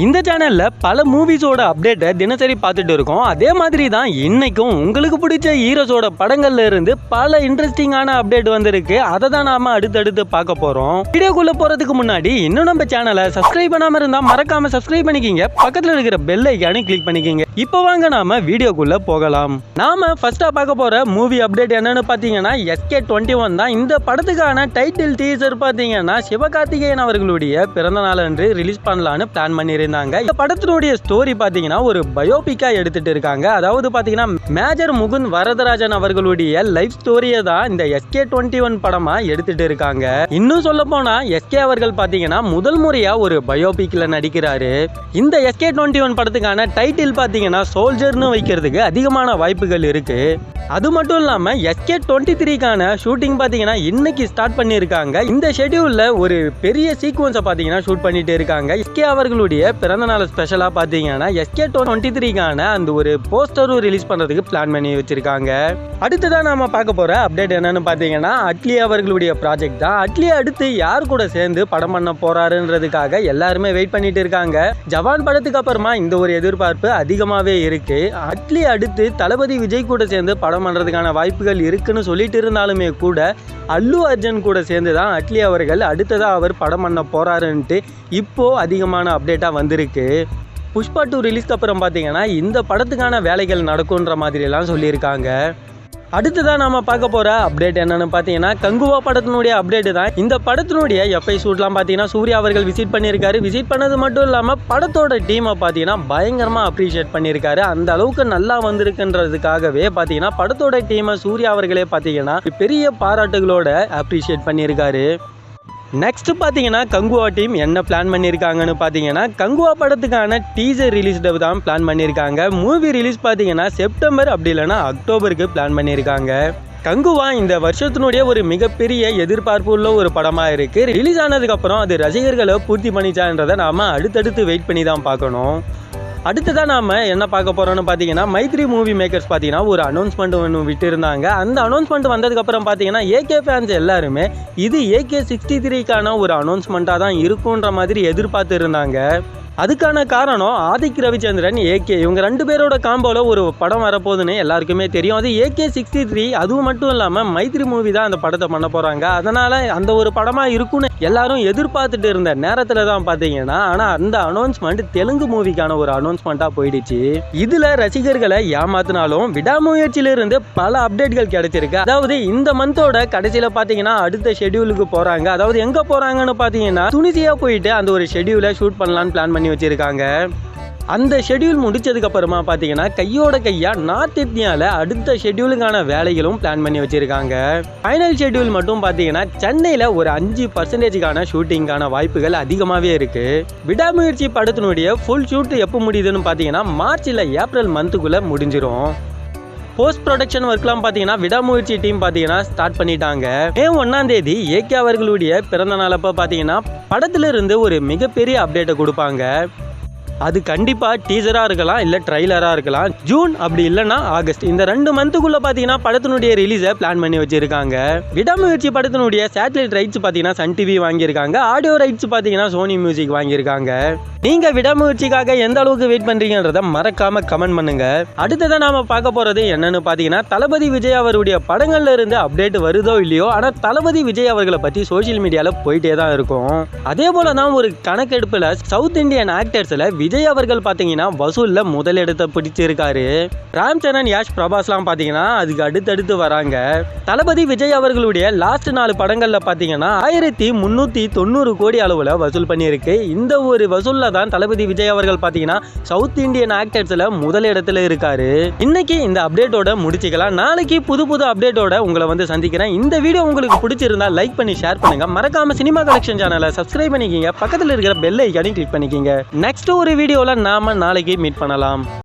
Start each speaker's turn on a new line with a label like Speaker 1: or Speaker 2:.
Speaker 1: இந்த சேனலில் பல மூவிஸோட அப்டேட்டை தினசரி பார்த்துட்டு இருக்கோம். அதே மாதிரி தான் இன்றைக்கும் உங்களுக்கு பிடிச்ச ஹீரோஸோட படங்கள்ல இருந்து பல இன்ட்ரெஸ்டிங்கான அப்டேட் வந்திருக்கு. அதை தான் நாம அடுத்தடுத்து பார்க்க போகிறோம் வீடியோக்குள்ளே போகிறதுக்கு முன்னாடி இன்னும் நம்ம சேனலை சப்ஸ்கிரைப் பண்ணாமல் இருந்தால் மறக்காமல் சப்ஸ்கிரைப் பண்ணிக்கிங்க. பக்கத்தில் இருக்கிற பெல் ஐக்கானு கிளிக் பண்ணிக்கிங்க. இப்போ வாங்க நாம வீடியோக்குள்ள போகலாம். நாம ஃபர்ஸ்டா பார்க்க போற மூவி அப்டேட் என்னன்னு பாத்தீங்கன்னா எஸ்கே டுவெண்ட்டி ஒன் தான். இந்த படத்துக்கான டைட்டில் டீசர் பாத்தீங்கன்னா சிவகார்த்திகேயன் அவர்களுடைய பிறந்த நாள் அன்று ரிலீஸ் பண்ணலான்னு பிளான் பண்ணியிருந்தாங்க. இந்த படத்தினுடைய ஸ்டோரி பாத்தீங்கன்னா ஒரு பயோபிக்கா எடுத்துட்டு இருக்காங்க. அதாவது பாத்தீங்கன்னா மேஜர் முகுந்த் வரதராஜன் அவர்களுடைய லைஃப் ஸ்டோரியை தான் இந்த எஸ்கே டுவெண்ட்டி ஒன் படமா எடுத்துட்டு இருக்காங்க. இன்னும் சொல்ல போனா எஸ்கே அவர்கள் பாத்தீங்கன்னா முதல் முறையா ஒரு பயோபிக்ல நடிக்கிறாரு. இந்த எஸ்கே டுவெண்ட்டி ஒன் படத்துக்கான டைட்டில் பாத்தீங்கன்னா பார்த்தீங்கன்னா சோல்ஜர்னு வைக்கிறதுக்கு அதிகமான வாய்ப்புகள் இருக்கு. அது மட்டும் இல்லாம எஸ்கே டுவெண்ட்டி த்ரீக்கான ஷூட்டிங் பார்த்தீங்கன்னா இன்னைக்கு ஸ்டார்ட் பண்ணியிருக்காங்க. இந்த ஷெட்யூல்ல ஒரு பெரிய சீக்வன்ஸை பார்த்தீங்கன்னா ஷூட் பண்ணிட்டு இருக்காங்க. எஸ்கே அவர்களுடைய பிறந்தநாள் ஸ்பெஷலா பாத்தீங்கன்னா எஸ்கே டுவெண்ட்டி த்ரீக்கான அந்த ஒரு போஸ்டரும் ரிலீஸ் பண்ணுறதுக்கு பிளான் பண்ணி வச்சிருக்காங்க. அடுத்ததான் நாம பார்க்க போற அப்டேட் என்னன்னு பார்த்தீங்கன்னா அட்லி அவர்களுடைய ப்ராஜெக்ட் தான். அட்லி அடுத்து யார் கூட சேர்ந்து படம் பண்ண போறாருன்றதுக்காக எல்லாருமே வெயிட் பண்ணிட்டு இருக்காங்க. ஜவான் படத்துக்கு அப்புறமா இந்த ஒரு எதிர்பார்ப்பு அதிகமாக படமாகவே இருக்குது அட்லி அடுத்து தளபதி விஜய் கூட சேர்ந்து படம் பண்ணுறதுக்கான வாய்ப்புகள் இருக்குன்னு சொல்லிட்டு இருந்தாலுமே கூட அல்லு அர்ஜுன் கூட சேர்ந்து தான் அட்லி அவர்கள் அடுத்ததாக அவர் படம் பண்ண போகிறாருன்ட்டு இப்போ அதிகமான அப்டேட்டாக வந்திருக்கு. புஷ்பா டூ ரிலீஸ்க்கு அப்புறம் பார்த்தீங்கன்னா இந்த படத்துக்கான வேலைகள் நடக்குன்ற மாதிரியெல்லாம் சொல்லியிருக்காங்க. அடுத்ததான் நாம பார்க்க போற அப்டேட் என்னன்னு பார்த்தீங்கன்னா கங்குவா படத்தினுடைய அப்டேட் தான். இந்த படத்தினுடைய எஃப்ஐ ஷூட்லாம் பார்த்தீங்கன்னா சூர்யா அவர்கள் விசிட் பண்ணியிருக்காரு. விசிட் பண்ணது மட்டும் இல்லாமல் படத்தோட டீமை பார்த்தீங்கன்னா பயங்கரமாக அப்ரிஷியேட் பண்ணியிருக்காரு. அந்த அளவுக்கு நல்லா வந்திருக்குன்றதுக்காகவே பார்த்தீங்கன்னா படத்தோட டீமை சூர்யா அவர்களே பார்த்தீங்கன்னா பெரிய பாராட்டுகளோட அப்ரிஷியேட் பண்ணியிருக்காரு. நெக்ஸ்ட்டு பார்த்தீங்கன்னா கங்குவா டீம் என்ன பிளான் பண்ணியிருக்காங்கன்னு பார்த்தீங்கன்னா கங்குவா படத்துக்கான டீசர் ரிலீஸ் தான் பிளான் பண்ணியிருக்காங்க மூவி ரிலீஸ் பார்த்தீங்கன்னா செப்டம்பர் அப்படி இல்லைன்னா அக்டோபருக்கு பிளான் பண்ணியிருக்காங்க கங்குவா இந்த வருஷத்தினுடைய ஒரு மிகப்பெரிய எதிர்பார்ப்பு உள்ள ஒரு படமாக இருக்குது ரிலீஸ் ஆனதுக்கப்புறம் அது ரசிகர்களை பூர்த்தி பண்ணிச்சான்றதை நாம் அடுத்தடுத்து வெயிட் பண்ணி தான் பார்க்கணும். அடுத்ததான் நாம என்ன பார்க்க போறோம்னு பார்த்தீங்கன்னா மைத்ரி மூவி மேக்கர்ஸ் பார்த்தீங்கன்னா ஒரு அனௌன்ஸ்மெண்ட் ஒன்று விட்டுருந்தாங்க. அந்த அனௌன்ஸ்மெண்ட் வந்ததுக்கப்புறம் பார்த்தீங்கன்னா ஏகே ஃபேன்ஸ் எல்லாருமே இது ஏகே சிக்ஸ்டி த்ரீக்கான ஒரு அனௌன்ஸ்மெண்ட்டாக தான் இருக்குன்ற மாதிரி எதிர்பார்த்து இருந்தாங்க அதுக்கான காரணம் ஆதிக் ரவிச்சந்திரன் ஏகே இவங்க ரெண்டு பேரோட காம்போல ஒரு படம் வரப்போகுதுன்னு எல்லாருக்குமே தெரியும். அது ஏகே சிக்ஸ்டி த்ரீ அதுவும் மட்டும் இல்லாமல் மைத்ரி மூவி தான் அந்த படத்தை பண்ண போகிறாங்க அதனால் அந்த ஒரு படமாக இருக்கும்னு எல்லாரும் எதிர்பார்த்துட்டு இருந்த நேரத்தில் தான் பார்த்தீங்கன்னா ஆனால் அந்த அனௌன்ஸ்மெண்ட் தெலுங்கு மூவிக்கான ஒரு அனௌன்ஸ்மெண்ட்டாக போயிடுச்சு. இதில் ரசிகர்களை ஏமாத்தினாலும் விடாமுயற்சியிலிருந்து பல அப்டேட்கள் கிடைச்சிருக்கு. அதாவது இந்த மந்தோட கடைசியில் பார்த்தீங்கன்னா அடுத்த ஷெட்யூலுக்கு போகிறாங்க அதாவது எங்கே போகிறாங்கன்னு பார்த்தீங்கன்னா துணிசியாக போயிட்டு அந்த ஒரு ஷெடியூலை ஷூட் பண்ணலான்னு பிளான் பண்ணி வச்சுருக்காங்க. அந்த ஷெட்யூல் முடித்ததுக்கப்புறமா பார்த்தீங்கன்னா கையோட கையாக நார்த் இந்தியாவில் அடுத்த ஷெட்யூலுக்கான வேலைகளும் பிளான் பண்ணி வச்சுருக்காங்க. ஃபைனல் ஷெட்யூல் மட்டும் பார்த்தீங்கன்னா சென்னையில் ஒரு அஞ்சு பர்சன்டேஜுக்கான ஷூட்டிங்கான வாய்ப்புகள் அதிகமாகவே இருக்குது விடாமுயற்சி படத்தினுடைய ஃபுல் ஷூட் எப்போ முடியுதுன்னு பார்த்தீங்கன்னா மார்ச் இல்லை ஏப்ரல் மந்த்துக்குள்ளே முடிஞ்சிடும் போஸ்ட் ப்ரொடக்ஷன் ஒர்க்லாம் பார்த்தீங்கன்னா விடாமுயற்சி டீம் பார்த்தீங்கன்னா ஸ்டார்ட் பண்ணிட்டாங்க. மே ஒன்னாம் தேதி ஏகே அவர்களுடைய பிறந்த நாளப்போ பார்த்தீங்கன்னா படத்துல இருந்து ஒரு மிகப்பெரிய அப்டேட்டை கொடுப்பாங்க. அது கண்டிப்பாக டீசராக இருக்கலாம் இல்லை ட்ரைலராக இருக்கலாம். ஜூன் அப்படி இல்லைன்னா ஆகஸ்ட் இந்த ரெண்டு மந்த்துக்குள்ளே பார்த்தீங்கன்னா படத்தினுடைய ரிலீஸை பிளான் பண்ணி வச்சிருக்காங்க. விடாமுயற்சி படத்தினுடைய சேட்டலைட் ரைட்ஸ் பார்த்தீங்கன்னா சன் டிவி வாங்கியிருக்காங்க. ஆடியோ ரைட்ஸ் பார்த்தீங்கன்னா சோனி மியூசிக் வாங்கியிருக்காங்க. நீங்கள் விடாமுயற்சிக்காக எந்த அளவுக்கு வெயிட் பண்ணுறீங்கன்றத மறக்காமல் கமெண்ட் பண்ணுங்க. அடுத்ததான் நாம பார்க்க போகிறது என்னன்னு பார்த்தீங்கன்னா தளபதி விஜய் அவருடைய படங்கள்ல இருந்து அப்டேட் வருதோ இல்லையோ ஆனால் தளபதி விஜய் அவர்களை பற்றி சோஷியல் மீடியாவில் போயிட்டே தான் இருக்கும். அதே போல தான் ஒரு கணக்கெடுப்பில் சவுத் இந்தியன் ஆக்டர்ஸில் விஜய் விஜய் அவர்கள் பார்த்தீங்கன்னா வசூலில் முதலிடத்தை பிடிச்சிருக்காரு. ராம் சரண் யாஷ் பிரபாஸ்லாம் பார்த்தீங்கன்னா அதுக்கு அடுத்தடுத்து வராங்க. தளபதி விஜய் அவர்களுடைய லாஸ்ட் நாலு படங்களில் பார்த்தீங்கன்னா ஆயிரத்தி முந்நூற்றி தொண்ணூறு கோடி அளவில் வசூல் பண்ணியிருக்கு. இந்த ஒரு வசூலில் தான் தளபதி விஜய் அவர்கள் பார்த்தீங்கன்னா சவுத் இந்தியன் ஆக்டர்ஸில் முதல் இடத்துல இருக்காரு. இன்னைக்கு இந்த அப்டேட்டோட முடிச்சுக்கலாம். நாளைக்கு புது புது அப்டேட்டோட உங்களை வந்து சந்திக்கிறேன். இந்த வீடியோ உங்களுக்கு பிடிச்சிருந்தா லைக் பண்ணி ஷேர் பண்ணுங்க. மறக்காம சினிமா கலெக்ஷன் சேனலை சப்ஸ்கிரைப் பண்ணிக்கிங்க. பக்கத்தில் இருக்கிற பெல் ஐக்கானையும் கிளிக் பண்ணிக்கிங்க. நெக்ஸ்ட் ஒரு வீடியோவில் நாம நாளைக்கு மீட் பண்ணலாம்.